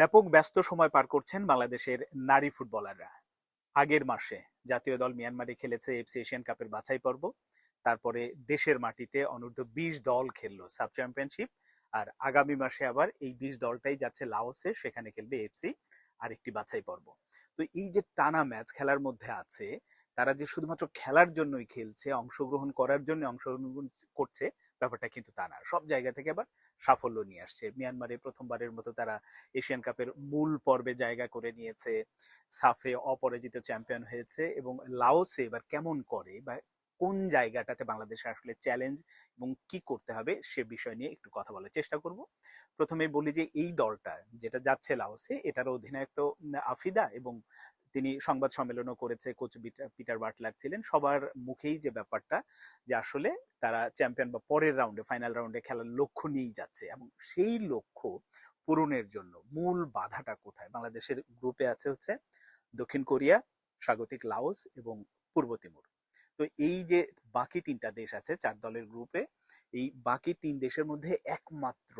ব্যাপক ব্যস্ত সময় পার করছেন বাংলাদেশের নারী ফুটবলাররা। আগের মাসে জাতীয় দল মিয়ানমারে খেলেছে এফসি এশিয়ান কাপের বাছাই পর্ব। তারপরে দেশের মাটিতে অনূর্ধ্ব বিশ দল খেললো সাব চ্যাম্পিয়নশিপ। আর আগামী মাসে আবার এই বিশ দলটাই যাচ্ছে লাওসে, সেখানে খেলবে এফসি। আর একটি বাছাই পর্ব। তো এই যে টানা ম্যাচ খেলার মধ্যে আছে, তারা যে শুধুমাত্র খেলার জন্যই খেলছে, অংশগ্রহণ করার জন্য অংশগ্রহণ করছে ব্যাপারটা কিন্তু তা না। সব জায়গা থেকে আবার সাফল্য নিয়ে আসছে। মিয়ানমারে প্রথমবারের মতো তারা এশিয়ান কাপের মূল পর্বে জায়গা করে নিয়েছে। সাফে অপরাজিত চ্যাম্পিয়ন হয়েছে এবং লাওসে এবার কেমন করে বা কোন জায়গাটাতে বাংলাদেশে আসলে চ্যালেঞ্জ এবং কি করতে হবে সে বিষয় নিয়ে একটু কথা বলার চেষ্টা করব। প্রথমে বলি যে এই দলটা যেটা যাচ্ছে লাওসে, এটার অধিনায়ক তো আফিদা এবং তিনি সংবাদ সম্মেলনও করেছে, কোচ পিটার বাটলার ছিলেন। সবার মুখেই যে ব্যাপারটা যে আসলে তারা চ্যাম্পিয়ন বা পরের রাউন্ডে, ফাইনাল রাউন্ডে খেলার লক্ষ্য নিয়েই যাচ্ছে এবং সেই লক্ষ্য পূরণের জন্য মূল বাধাটা কোথায়? বাংলাদেশের গ্রুপে আছে হচ্ছে দক্ষিণ কোরিয়া, স্বাগতিক লাওস এবং পূর্ব তিমুর। তো এই যে বাকি তিনটা দেশ আছে, চার দলের গ্রুপে এই বাকি তিন দেশের মধ্যে একমাত্র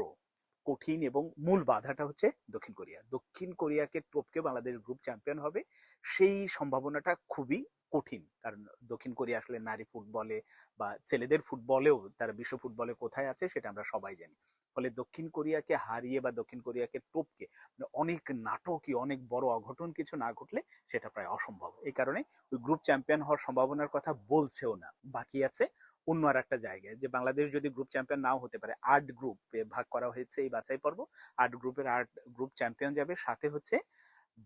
কঠিন এবং মূল বাধাটা হচ্ছে দক্ষিণ কোরিয়া। দক্ষিণ কোরিয়াকে টপকে বাংলাদেশ গ্রুপ চ্যাম্পিয়ন হবে, সেই সম্ভাবনাটা খুবই কঠিন। কারণ দক্ষিণ কোরিয়া আসলে নারী ফুটবলে বা ছেলেদের ফুটবলেও, তারা বিশ্ব ফুটবলে কোথায় আছে সেটা আমরা সবাই জানি। ফলে দক্ষিণ কোরিয়াকে হারিয়ে বা দক্ষিণ কোরিয়াকে টপকে মানে অনেক নাটকই, অনেক বড় অঘটন কিছু না ঘটলে সেটা প্রায় অসম্ভব। এই কারণে ওই গ্রুপ চ্যাম্পিয়ন হওয়ার সম্ভাবনার কথা বলছেও না। বাকি আছে অন্য আর একটা জায়গায়। যে বাংলাদেশ যদি গ্রুপ চ্যাম্পিয়ন নাও হতে পারে আট গ্রুপ ভাগ করা হয়েছে এই বাছাই পর্ব। আট গ্রুপের আট গ্রুপ চ্যাম্পিয়ন যাবে, সাথে হচ্ছে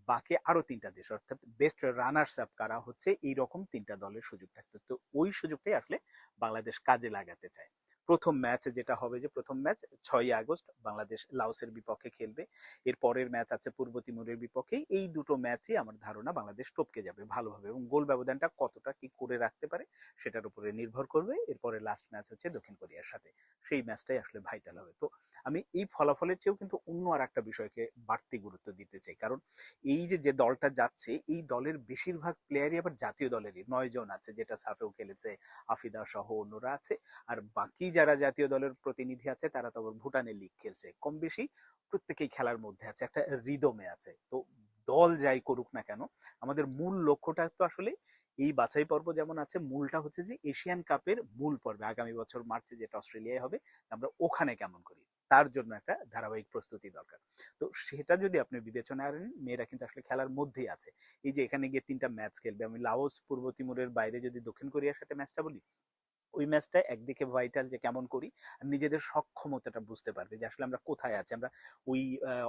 বাকি আরও তিনটা দেশ, অর্থাৎ বেস্ট রানার্স আপ কারা হচ্ছে, এইরকম তিনটা দলের সুযোগ থাকতো। তো ওই সুযোগটাই আসলে বাংলাদেশ কাজে লাগাতে চায়। প্রথম ম্যাচ যেটা হবে যে, প্রথম ম্যাচ ছয়ই আগস্ট বাংলাদেশ লাওসের বিপক্ষে খেলবে। এর পরের ম্যাচ আছে পূর্ব তিমুরের বিপক্ষে। এই দুটো ম্যাচই আমার ধারণা বাংলাদেশ টপকে যাবে ভালোভাবে এবং গোল ব্যবধানটা কতটা কি করে রাখতে পারে সেটার উপরে নির্ভর করবে। এরপরে লাস্ট ম্যাচ হচ্ছে দক্ষিণ কোরিয়ার সাথে। সেই ম্যাচটাই আসলে ভাইটাল হবে। তো আমি এই ফলাফলের চেয়েও কিন্তু অন্য আর একটা বিষয়কে বাড়তি গুরুত্ব দিতে চাই। কারণ এই যে যে দলটা যাচ্ছে, এই দলের বেশিরভাগ প্লেয়ারই আবার জাতীয় দলেরই। নয় জন আছে যেটা সাফেও খেলেছে আফিদা সহ অন্যরা আছে। আর বাকি যারা জাতীয় দলের প্রতিনিধি আছে, তারা তো আবার ভুটানের লিগ খেলছে। কম বেশি প্রত্যেকেই খেলার মধ্যে আছে, একটা রিদমে আছে। তো দল যাই করুক না কেন, আমাদের মূল লক্ষ্যটা তো আসলে এই বাছাই পর্ব যেমন আছে, মূলটা হচ্ছে যে এশিয়ান কাপের মূল পর্বে আগামী বছর মার্চে যেটা অস্ট্রেলিয়ায় হবে, আমরা ওখানে কেমন করি? তার জন্য একটা ধারাবাহিক প্রস্তুতি দরকার। তো সেটা যদি আপনি বিবেচনায় আনেন, মেয়েরা কিন্তু আসলে খেলার মধ্যেই আছে। এই যে এখানে গিয়ে তিনটা ম্যাচ খেলবে। আমি লাওস পূর্ব তিমুরের বাইরে যদি দক্ষিণ কোরিয়ার সাথে ম্যাচটা বলি ওই ম্যাচটা একদিকে ভাইটাল যে কেমন করি নিজেদের সক্ষমতাটা বুঝতে পারবে যে আসলে আমরা কোথায় আছি, আমরা ওই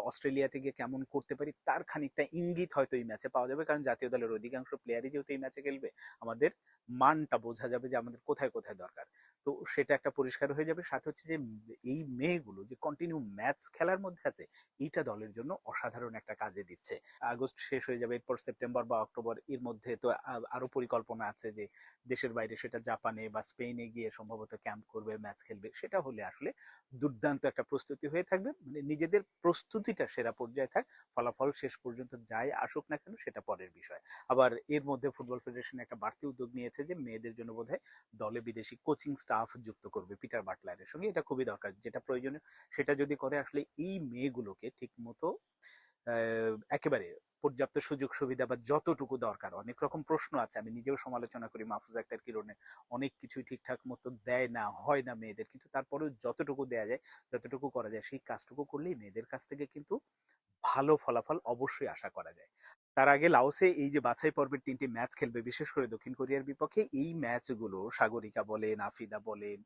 অস্ট্রেলিয়াতে গিয়ে কেমন করতে পারি, তার খানিকটা ইঙ্গিত হয়তো এই ম্যাচে পাওয়া যাবে। কারণ জাতীয় দলের অধিকাংশ প্লেয়ারই যেহেতু এই ম্যাচে খেলবে, আমাদের মানটা বোঝা যাবে যে আমাদের কোথায় কোথায় দরকার। তো সেটা একটা পরিষ্কার হয়ে যাবে। সাথে হচ্ছে যে এই মেয়েগুলো যে কন্টিনিউ ম্যাচ খেলার মধ্যে আছে, এইটা দলের জন্য অসাধারণ একটা কাজে দিচ্ছে। আগস্ট শেষ হয়ে যাবে, এরপর সেপ্টেম্বর বা অক্টোবর এর মধ্যে তো আরও পরিকল্পনা আছে যে দেশের বাইরে সেটা জাপানে বা স্পেনে গিয়ে সম্ভবত ক্যাম্প করবে ম্যাচ খেলবে, সেটা হলে আসলে দুর্দান্ত একটা প্রস্তুতি হয়ে থাকবে। মানে নিজেদের প্রস্তুতিটা সেরা পর্যায়ে থাক, ফলাফল শেষ পর্যন্ত যাই আসুক না কেন, সেটা পরের বিষয়। আবার এর মধ্যে ফুটবল ফেডারেশন একটা বাড়তি উদ্যোগ নিয়েছে যে মেয়েদের জন্য বোধহয় দলে বিদেশি কোচিং স্টাফ যুক্ত করবে পিটার বাটলারের সঙ্গে। এটা খুবই দরকার, যেটা প্রয়োজনীয়, সেটা যদি করে আসলে এই মেয়েগুলোকে ঠিক মতো একেবারে পর্যাপ্ত সুযোগ সুবিধা বা যতটুকু দরকার। অনেক রকম প্রশ্ন আছে, আমি নিজেও সমালোচনা করি, মাহফুজ আক্তার কিরণে অনেক কিছুই ঠিকঠাক মতো দেয় না, হয় না মেয়েদের, কিন্তু তারপরেও যতটুকু দেয়া যায়, যতটুকু করা যায়, সেই কাজটুকু করলেই মেয়েদের কাছ থেকে কিন্তু ভালো ফলাফল অবশ্যই আশা করা যায়। তার আগে লাওসে এই যে বাছাই পর্বের তিনটি ম্যাচ খেলবে, বিশেষ করে দক্ষিণ কোরিয়ার বিপক্ষে, এই ম্যাচগুলো সাগরিকা বলেন, আফিদা বলেন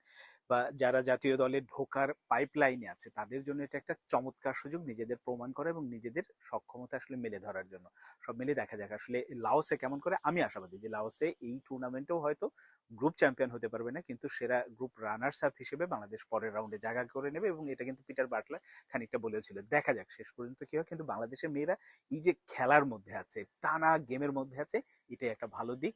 বা যারা জাতীয় দলে ঢোকার পাইপলাইনে আছে, তাদের জন্য এটা একটা চমৎকার সুযোগ নিজেদের প্রমাণ করা এবং নিজেদের সক্ষমতা আসলে মেলে ধরার জন্য। সব মিলে দেখা যাক আসলে লাওসে কেমন করে, আমি আশাবাদী যে লাওসে এই টুর্নামেন্টেও হয়তো গ্রুপ চ্যাম্পিয়ন হতে পারবে না, কিন্তু সেরা গ্রুপ রানার্স আপ হিসেবে বাংলাদেশ পরের রাউন্ডে জায়গা করে নেবে এবং এটা কিন্তু পিটার বাটলার খানিকটা বলেছিল দেখা যাক, শেষ পর্যন্ত কি হয়, কিন্তু বাংলাদেশের মেয়েরা এই যে খেলার মধ্যে আছে, টানা গেমের মধ্যে আছে, এটাই একটা ভালো দিক।